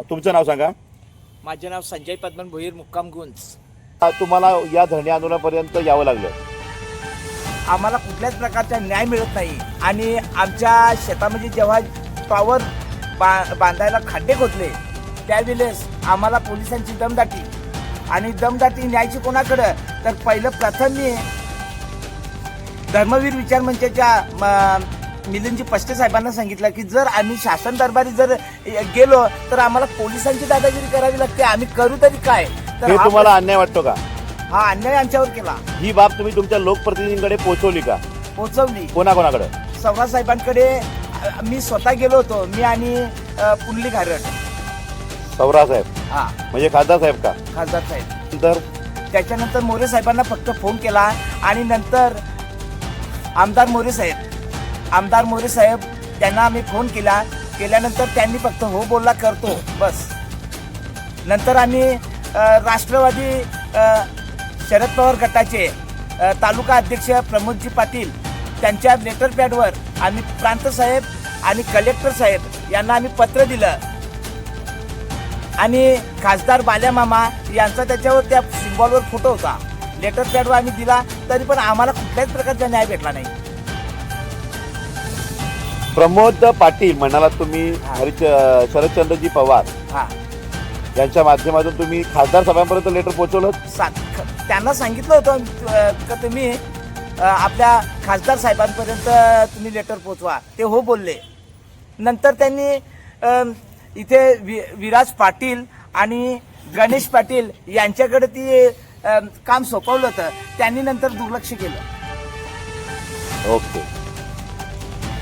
तुमचं नाव सांगा. माझे नाव संजय पद्मन भोईर मुक्काम गुंज. तुम्हाला या धरणे आंदोलनापर्यंत यावं लागलं. आम्हाला कुठल्याच प्रकारचा न्याय मिळत नाही. आणि आमच्या शेतामध्ये जेव्हा टॉवर बा बांधायला खड्डे खोदले त्यावेळेस आम्हाला पोलिसांची दमदाटी. आणि दमदाटी न्यायची कोणाकडं? तर पहिलं प्रथम मी धर्मवीर विचार मंचाच्या मिलिंदजी पष्टे साहेबांना सांगितलं की जर आम्ही शासन दरबारी जर गेलो तर आम्हाला पोलिसांची दादागिरी करावी लागते. आम्ही करू तरी काय? तर हे हा तुम्हाला अन्याय वाटतो का? हा अन्याय आमच्यावर केला. ही बाब तुम्ही तुमच्या लोकप्रतिनिधींकडे पोहोचवली का? पोचवली. कोणाकोणाकडे? सव्वा साहेबांकडे अ, मी स्वतः गेलो होतो मी आणि अ, पुंडलिक हारट सौरा साहेब? हा. म्हणजे खासदार साहेब का? खासदार साहेब. नंतर त्याच्यानंतर मोरे साहेबांना फक्त फोन केला आणि नंतर आमदार मोरे साहेब आमदार मोरे साहेब त्यांना आम्ही फोन केला. केल्यानंतर त्यांनी फक्त हो बोलला करतो. बस. नंतर आम्ही राष्ट्रवादी शरद पवार गटाचे तालुका अध्यक्ष प्रमोदजी पाटील त्यांच्या लेटर पॅडवर आम्ही प्रांत साहेब आणि कलेक्टर साहेब यांना आम्ही पत्र दिलं. आणि खासदार बाल्या मामा यांचा त्याच्यावर त्या सिम्बॉलवर फोटो होता. लेटर पॅडवर आम्ही दिला तरी पण आम्हाला कुठल्याच प्रकारचा न्याय भेटला नाही. प्रमोद पाटील म्हणाला तुम्ही. हरिच शरदचंद्रजी पवार. हा. यांच्या माध्यमातून तुम्ही खासदार सभांपर्यंत लेटर पोहोचवलं सा- त्यांना सांगितलं होतं अ, का तुम्ही अ, आपल्या खासदार साहेबांपर्यंत तुम्ही लेटर पोचवा. ते हो बोलले. नंतर त्यांनी अ, इथे वि विराज पाटील आणि गणेश पाटील यांच्याकडे ती अ, काम सोपवलं होतं. त्यांनी नंतर दुर्लक्ष केलं. ओके.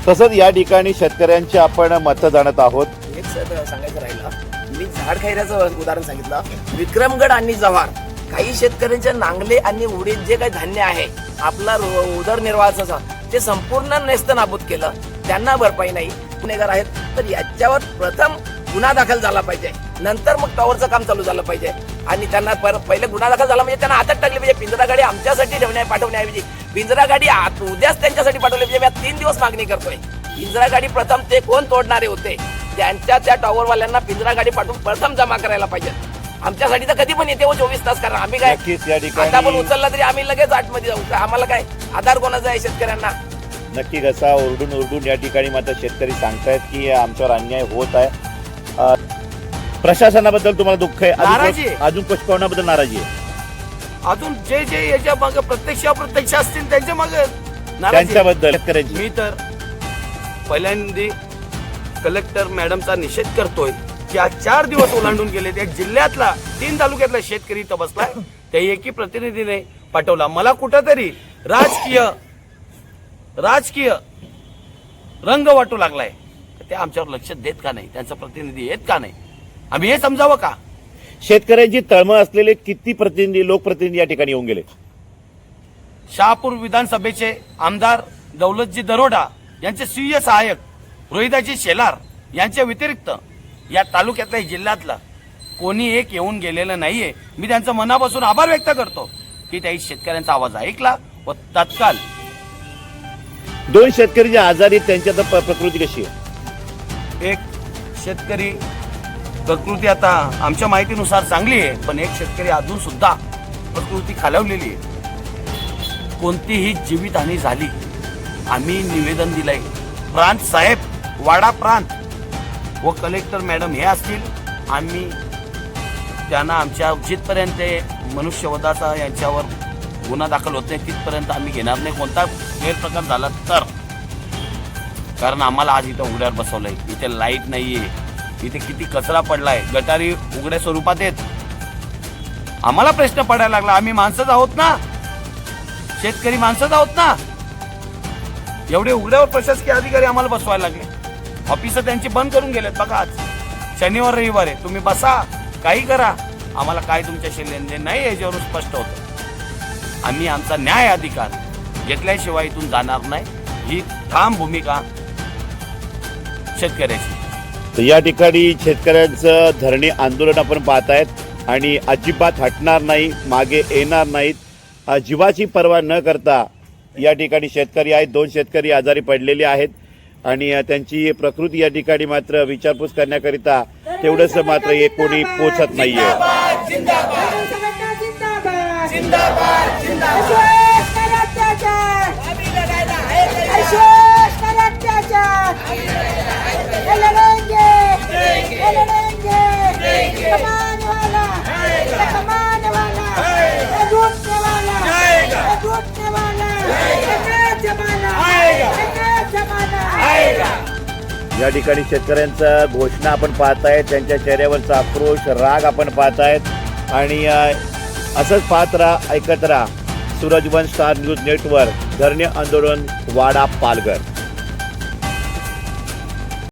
तसंच या ठिकाणी शेतकऱ्यांची आपण मतं जाणत आहोत. एक सांगायचं राहिलं. मी झाड खैऱ्याचं उदाहरण सांगितलं. विक्रमगड आणि जव्हार काही शेतकऱ्यांचे नांगले आणि उडीद जे काही धान्य आहे आपला उदरनिर्वाहाचं ते संपूर्ण नेस्त नाबूद केलं. त्यांना भरपाई नाही. गुन्हेगार आहेत. तर याच्यावर प्रथम गुन्हा दाखल झाला पाहिजे. नंतर मग टॉवरचं काम चालू झालं पाहिजे. आणि त्यांना पर- पहिले गुन्हा दाखल झाला म्हणजे त्यांना हातात टाकली पाहिजे पिंजरा गाडी आमच्यासाठी ठेवण्या पाठवण्याऐवजी. पिंजरा गाडी उद्याच त्यांच्यासाठी पाठवली पाहिजे मी आता तीन दिवस मागणी करतोय. पिंजरा गाडी प्रथम ते कोण तोडणारे होते? त्यांच्या त्या टॉवरवाल्यांना पिंजरा गाडी पाठवून प्रथम जमा करायला पाहिजे. आमच्यासाठी तर कधी पण येते हो चोवीस तास कारण आम्ही काय आता पण उचलला तरी आम्ही लगेच आतमध्ये जाऊ. आम्हाला काय आधार कोणाचा आहे शेतकऱ्यांना? नक्की कसा ओरडून ओरडून या ठिकाणी मात्र शेतकरी सांगतायत की आमच्यावर अन्याय होत आहे. प्रशासनाबद्दल तुम्हाला दुःख आहे. नाराजी अजून आहे. अजून नाराजी आहे. अजून जे जे याच्या मागे प्रत्यक्ष अप्रत्यक्ष असतील त्यांच्या मागे त्यांच्याबद्दल शेतकऱ्यांची. मी तर पहिल्यांदा कलेक्टर मॅडमचा निषेध करतोय की आज चार दिवस ओलांडून गेले. त्या जिल्ह्यातला तीन तालुक्यातला शेतकरी इथं बसलाय. त्या एकी प्रतिनिधीने पाठवला. मला कुठंतरी राजकीय राजकीय रंग वाटू लागलाय. ते आमच्यावर लक्ष देत का नाही? त्यांचा प्रतिनिधी येत का नाही? आम्ही हे समजावं का? शेतकऱ्यांची तळमळ असलेले किती प्रतिनिधी लोकप्रतिनिधी या ठिकाणी येऊन गेले? शहापूर विधानसभेचे आमदार दौलतजी दरोडा यांचे स्वीय सहाय्यक रोहिदाजी शेलार यांच्या व्यतिरिक्त या तालुक्यातल्या जिल्ह्यातला कोणी एक येऊन गेलेलं नाहीये. मी त्यांचं मनापासून आभार व्यक्त करतो की त्या शेतकऱ्यांचा आवाज ऐकला व तत्काल दोन शेतकरी जे आजारी आहेत, त्यांची आता प- प्रकृती कशी आहे? एक शेतकरी प्रकृती आता आमच्या माहितीनुसार चांगली आहे पण एक शेतकरी अजून सुद्धा प्रकृती खालावलेली आहे. कोणतीही जीवितहानी झाली आम्ही निवेदन दिलंय. प्रांत साहेब वाडा प्रांत. व कलेक्टर मॅडम हे असतील आम्ही त्यांना आमच्या जिथपर्यंत मनुष्यवधाचा यांच्यावर गुन्हा दाखल होत नाही तिथपर्यंत आम्ही घेणार नाही. कोणता गैरप्रकार झाला तर. कारण आम्हाला आज इथं उघड्यावर बसवलंय. इथे लाइट नाहीये. इथे किती कचरा पडलाय? गटारी उघड्या स्वरूपात येत आम्हाला प्रश्न पडायला लागला आम्ही माणसंच आहोत ना? शेतकरी माणसंच आहोत ना? एवढे उघड्यावर प्रशासकीय अधिकारी आम्हाला बसवायला लागले. ऑफिसर त्यांची बंद करून गेलेत बघा आज. शनिवार रविवार आहे. तुम्ही बसा काही करा. आम्हाला काय तुमच्याशी लेनदेन नाही याच्यावरून स्पष्ट होतं. आम्ही आमचा न्याय अधिकार घेतल्याशिवाय इथून जाणार नाही. ही ठाम भूमिका शेतकऱ्याची. तर या ठिकाणी शेतकऱ्यांचं धरणे आंदोलन आपण पाहतायत आणि अजिबात हटणार नाही मागे येणार नाहीत. जीवाची पर्वा न करता या ठिकाणी शेतकरी आहेत दोन शेतकरी आजारी पडलेले आहेत आणि त्यांची प्रकृती या ठिकाणी मात्र विचारपूस करण्याकरिता तेवढंच मात्र हे कोणी पोचत नाहीये. या ठिकाणी शेतकऱ्यांचा घोषणा आपण पाहतायत त्यांच्या चेहऱ्यावरचा आक्रोश राग आपण पाहतायत. आणि असंच पाहत राहा ऐकत राहा. सूरजवन स्टार न्यूज नेटवर्क धरणे आंदोलन वाडा पालघर.